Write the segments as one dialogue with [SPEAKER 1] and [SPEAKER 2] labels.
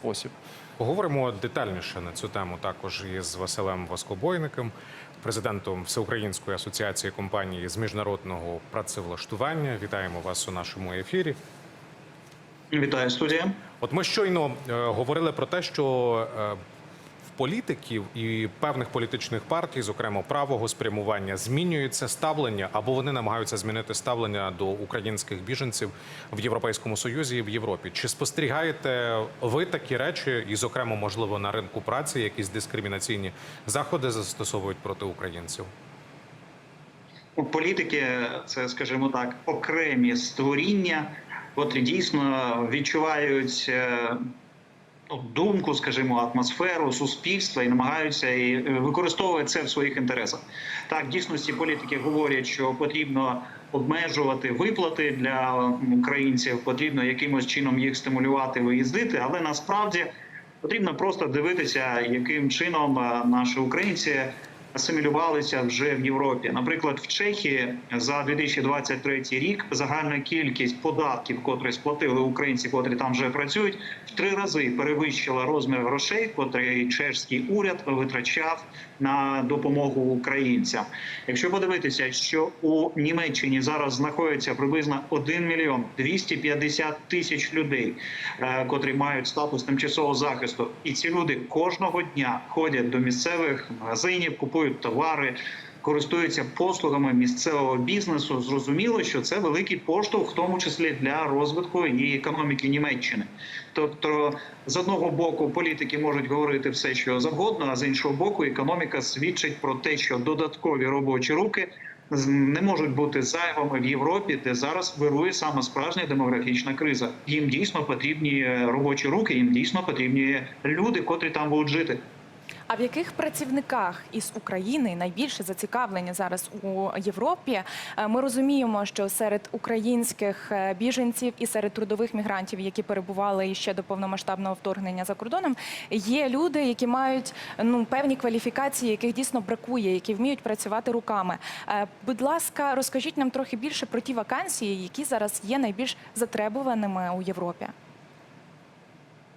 [SPEAKER 1] спосіб.
[SPEAKER 2] Поговоримо детальніше на цю тему також із Василем Воскобойником, президентом Всеукраїнської асоціації компаній з міжнародного працевлаштування. Вітаємо вас у нашому ефірі.
[SPEAKER 3] Вітаю студія.
[SPEAKER 2] От ми щойно е, говорили про те, що е, політиків і певних політичних партій, зокрема правого спрямування, змінюється ставлення або вони намагаються змінити ставлення до українських біженців в Європейському Союзі і в Європі. Чи спостерігаєте ви такі речі, і, зокрема, можливо, на ринку праці якісь дискримінаційні заходи застосовують проти українців?
[SPEAKER 3] Політики це, скажімо так, окремі створіння, котрі дійсно відчувають е, думку, скажімо, атмосферу суспільства і намагаються і е, використовувати це в своїх інтересах. Так, в дійсності політики говорять, що потрібно обмежувати виплати для українців, потрібно якимось чином їх стимулювати, виїздити, але насправді потрібно просто дивитися, яким чином е, наші українці асимілювалися вже в Європі. Наприклад, в Чехії за 2023 рік загальна кількість податків, котрі сплатили українці, котрі там вже працюють, в три рази перевищила розмір грошей, котрий чешський уряд витрачав на допомогу українцям. Якщо подивитися, що у Німеччині зараз знаходиться приблизно 1 мільйон 250 тисяч людей, е, котрі мають статус тимчасового захисту, і ці люди кожного дня ходять до місцевих магазинів, купують товари. Користуються послугами місцевого бізнесу, зрозуміло, що це великий поштовх, в тому числі для розвитку і економіки Німеччини. Тобто, з одного боку, політики можуть говорити все, що завгодно, а з іншого боку, економіка свідчить про те, що додаткові робочі руки не можуть бути зайвими в Європі, де зараз вирує саме справжня демографічна криза. Їм дійсно потрібні е, робочі руки, їм дійсно потрібні люди, котрі там будуть жити.
[SPEAKER 1] А в яких працівниках із України найбільше зацікавлені зараз у Європі? Е, Ми розуміємо, що серед українських е, біженців і серед трудових мігрантів, які перебували іще до повномасштабного вторгнення за кордоном, є люди, які мають ну певні кваліфікації, яких дійсно бракує, які вміють працювати руками. Е, Будь ласка, розкажіть нам трохи більше про ті вакансії, які зараз є найбільш затребуваними у Європі.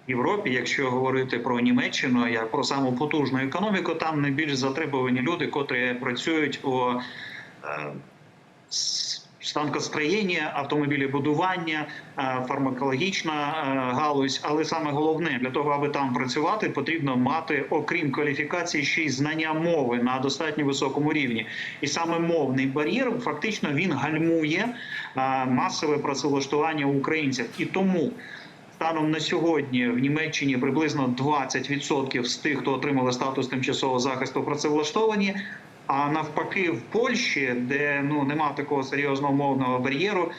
[SPEAKER 3] Європі, якщо говорити про Німеччину як про саму потужну економіку, там найбільш затребувані люди, котрі працюють у е, с- станкостроєнні, автомобілебудування, е, фармакологічна е, галузь. Але саме головне для того, аби там працювати, потрібно мати, окрім кваліфікації, ще й знання мови на достатньо високому рівні. І саме мовний бар'єр фактично він гальмує масове працевлаштування українців. І тому Станом на сьогодні в Німеччині приблизно 20% з тих, хто отримали статус тимчасового захисту, працевлаштовані. А навпаки, в Польщі, де ну нема такого серйозного мовного бар'єру,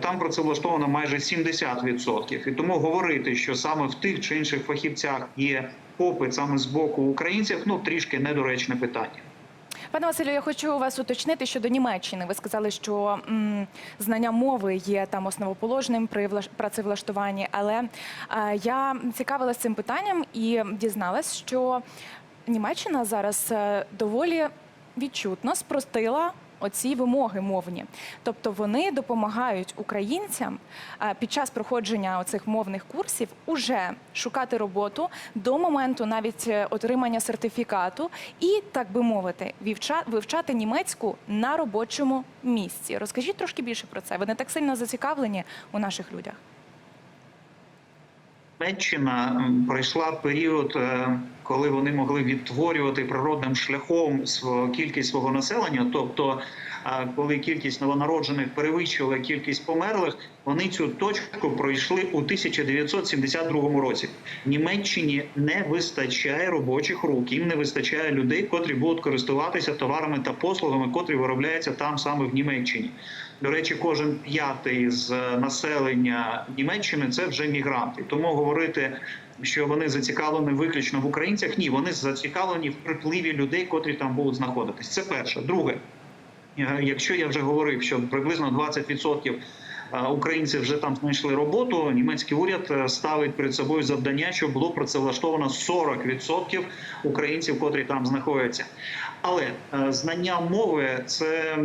[SPEAKER 3] там працевлаштовано майже 70%. І тому говорити, що саме в тих чи інших фахівцях є попит саме з боку українців, ну трішки недоречне питання.
[SPEAKER 1] Пане Василю, я хочу вас уточнити щодо Німеччини. Ви сказали, що м, знання мови є там основоположним при влаш- працевлаштуванні, але е, я цікавилася цим питанням і дізналась, що Німеччина зараз е, доволі відчутно спростила. Оці вимоги мовні, тобто вони допомагають українцям е, під час проходження оцих мовних курсів уже шукати роботу до моменту навіть е, отримання сертифікату і, так би мовити, вивчати німецьку на робочому місці. Розкажіть трошки більше про це. Ви не так сильно зацікавлені у наших людях.
[SPEAKER 3] Німеччина пройшла період, е, коли вони могли відтворювати природним шляхом кількість свого населення. Тобто, е, коли кількість новонароджених перевищувала кількість померлих, вони цю точку пройшли у 1972 році. Німеччині не вистачає робочих рук, їм не вистачає людей, котрі будуть користуватися товарами та послугами, котрі виробляються там саме в Німеччині. До речі, кожен п'ятий з е, населення Німеччини це вже мігранти. Тому говорити, що вони зацікавлені виключно в українцях, ні, вони зацікавлені в припливі людей, котрі там будуть знаходитись. Це перше. Друге, е, якщо я вже говорив, що приблизно 20% е, українців вже там знайшли роботу, німецький уряд ставить перед собою завдання, щоб було працевлаштовано 40% українців, котрі там знаходяться. Але знання мови це.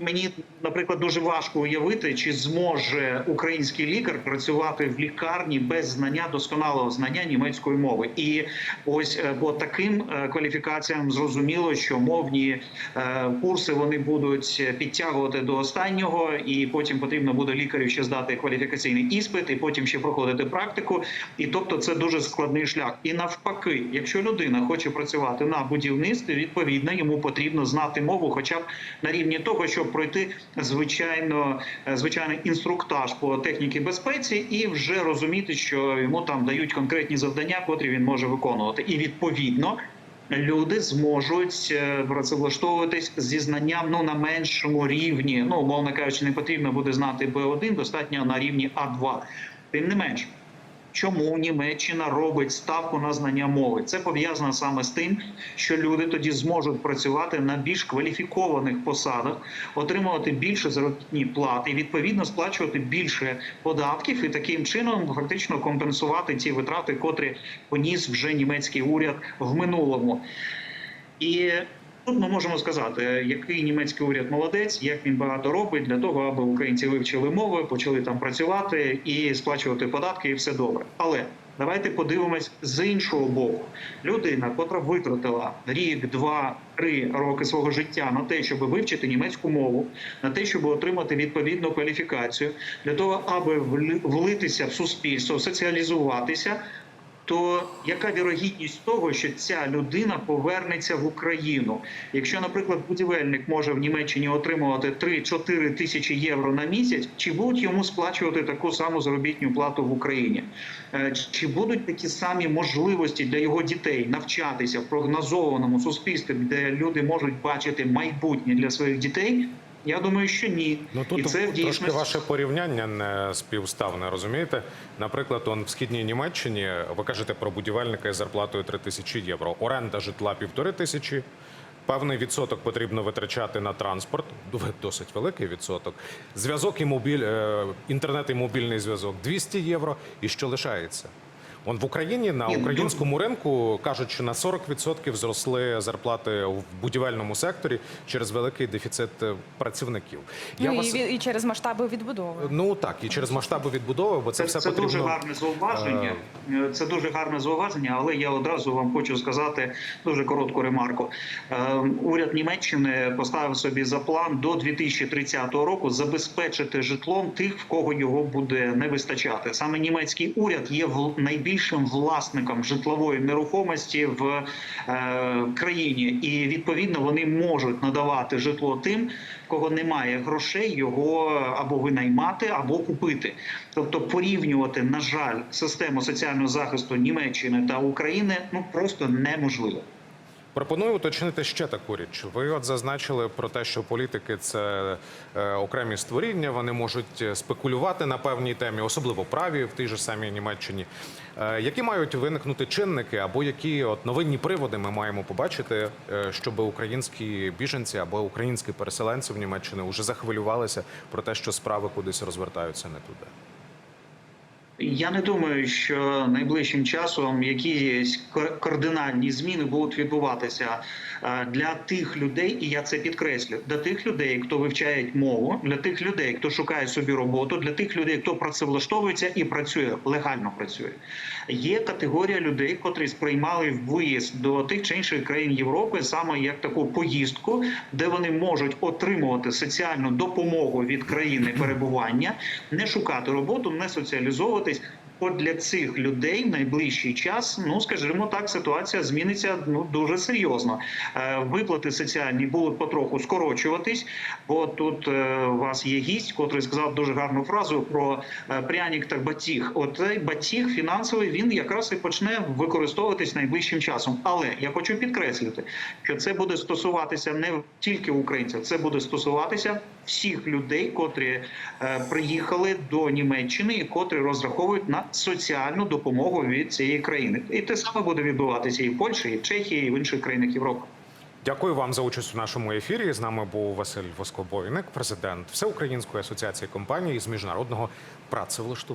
[SPEAKER 3] Мені, наприклад, дуже важко уявити, чи зможе український лікар працювати в лікарні без знання досконалого знання німецької мови. І ось е, по таким е, кваліфікаціям зрозуміло, що мовні е, курси вони будуть підтягувати до останнього, і потім потрібно буде лікарю ще здати кваліфікаційний іспит, і потім ще проходити практику. І тобто це дуже складний шлях. І навпаки, якщо людина хоче працювати на будівництві, відповідно йому потрібно знати мову, хоча б на рівні того, щоб пройти звичайно е, звичайний інструктаж по техніці безпеці, і вже розуміти, що йому там дають конкретні завдання, котрі він може виконувати, і відповідно. Люди зможуть е, працевлаштовуватись зі знанням ну на меншому рівні. Ну умовно кажучи, не потрібно буде знати Б1, достатньо на рівні А2. Тим не менш, чому Німеччина робить ставку на знання мови? Це пов'язано саме з тим, що люди тоді зможуть працювати на більш кваліфікованих посадах, отримувати більше заробітні плати відповідно сплачувати більше податків, і таким чином фактично компенсувати ті витрати, котрі поніс вже німецький уряд в минулому. І тут ми можемо сказати, який німецький уряд молодець, як він багато робить для того, аби українці вивчили мови, почали там працювати і сплачувати податки, і все добре. Але давайте подивимось з іншого боку. Людина, котра витратила рік, два, три роки свого життя на те, щоб вивчити німецьку мову, на те, щоб отримати відповідну кваліфікацію, для того, аби влитися в суспільство, соціалізуватися то яка вірогідність того, що ця людина повернеться в Україну? Якщо, наприклад, будівельник може в Німеччині отримувати 3-4 тисячі євро на місяць, чи будуть йому сплачувати таку саму заробітну плату в Україні? Е, Чи будуть такі самі можливості для його дітей навчатися в прогнозованому суспільстві, де люди можуть бачити майбутнє для своїх дітей? Я думаю, що ні,
[SPEAKER 2] Ну
[SPEAKER 3] і
[SPEAKER 2] тут
[SPEAKER 3] це в
[SPEAKER 2] трошки
[SPEAKER 3] дійсності
[SPEAKER 2] ваше порівняння не співставне, розумієте? Наприклад, он в східній Німеччині ви кажете про будівельника із зарплатою 3 тисячі євро. Оренда житла півтори тисячі. Певний відсоток потрібно витрачати на транспорт, досить великий відсоток. Зв'язок і мобіль, е, інтернет і мобільний зв'язок 200 євро. І що лишається? Он в Україні на
[SPEAKER 3] ну,
[SPEAKER 2] українському ринку кажуть, що на 40% зросли зарплати в будівельному секторі через великий дефіцит е, працівників.
[SPEAKER 1] Ну, і,
[SPEAKER 2] вас-
[SPEAKER 1] ві- і через масштаби відбудови.
[SPEAKER 2] Ну так, і через масштаби відбудови, бо це,
[SPEAKER 3] Це,
[SPEAKER 2] все
[SPEAKER 3] це
[SPEAKER 2] потрібно.
[SPEAKER 3] дуже гарне зауваження. Е, Це дуже гарне зауваження, але я одразу вам хочу сказати дуже коротку ремарку. Е, Уряд Німеччини поставив собі за план до 2030 року забезпечити житлом тих, в кого його буде не вистачати. Саме німецький уряд є вл- найбільшим власником житлової нерухомості в е, країні, і відповідно вони можуть надавати житло тим, кого немає грошей його або винаймати, або купити. Тобто порівнювати, на жаль, систему соціального захисту Німеччини та України ну просто неможливо.
[SPEAKER 2] Пропоную уточнити ще таку річ. Ви от зазначили про те, що політики це е, окремі створіння, вони можуть е, спекулювати на певній темі, особливо праві в тій же самій Німеччині. Е, які мають виникнути чинники або які от новинні приводи ми маємо побачити, щоб українські біженці або українські переселенці в Німеччині вже захвилювалися про те, що справи кудись розвертаються не туди.
[SPEAKER 3] Я не думаю, що найближчим часом якісь кардинальні зміни будуть відбуватися для тих людей, і я це підкреслю, для тих людей, хто вивчає мову, для тих людей, хто шукає собі роботу, для тих людей, хто працевлаштовується і працює легально працює. Є категорія людей, котрі сприймали виїзд до тих чи інших країн Європи саме як таку поїздку, де вони можуть отримувати соціальну допомогу від країни перебування, не шукати роботу, не соціалізовуватись. От для цих людей в найближчий час, ну скажімо так, ситуація зміниться ну дуже серйозно. Е, Виплати соціальні будуть потроху скорочуватись. Бо тут е, у вас є гість, котрий сказав дуже гарну фразу про е, прянік та батіг. От батіг фінансовий він якраз і почне використовуватись найближчим часом. Але я хочу підкреслити, що це буде стосуватися не тільки українців, це буде стосуватися всіх людей, котрі приїхали до Німеччини і котрі розраховують на соціальну допомогу від цієї країни. І те саме буде відбуватися і в Польщі, і в Чехії, і в інших країнах Європи.
[SPEAKER 2] Дякую вам за участь у нашому ефірі. З нами був Василь Воскобойник, президент Всеукраїнської асоціації компаній з міжнародного працевлаштування.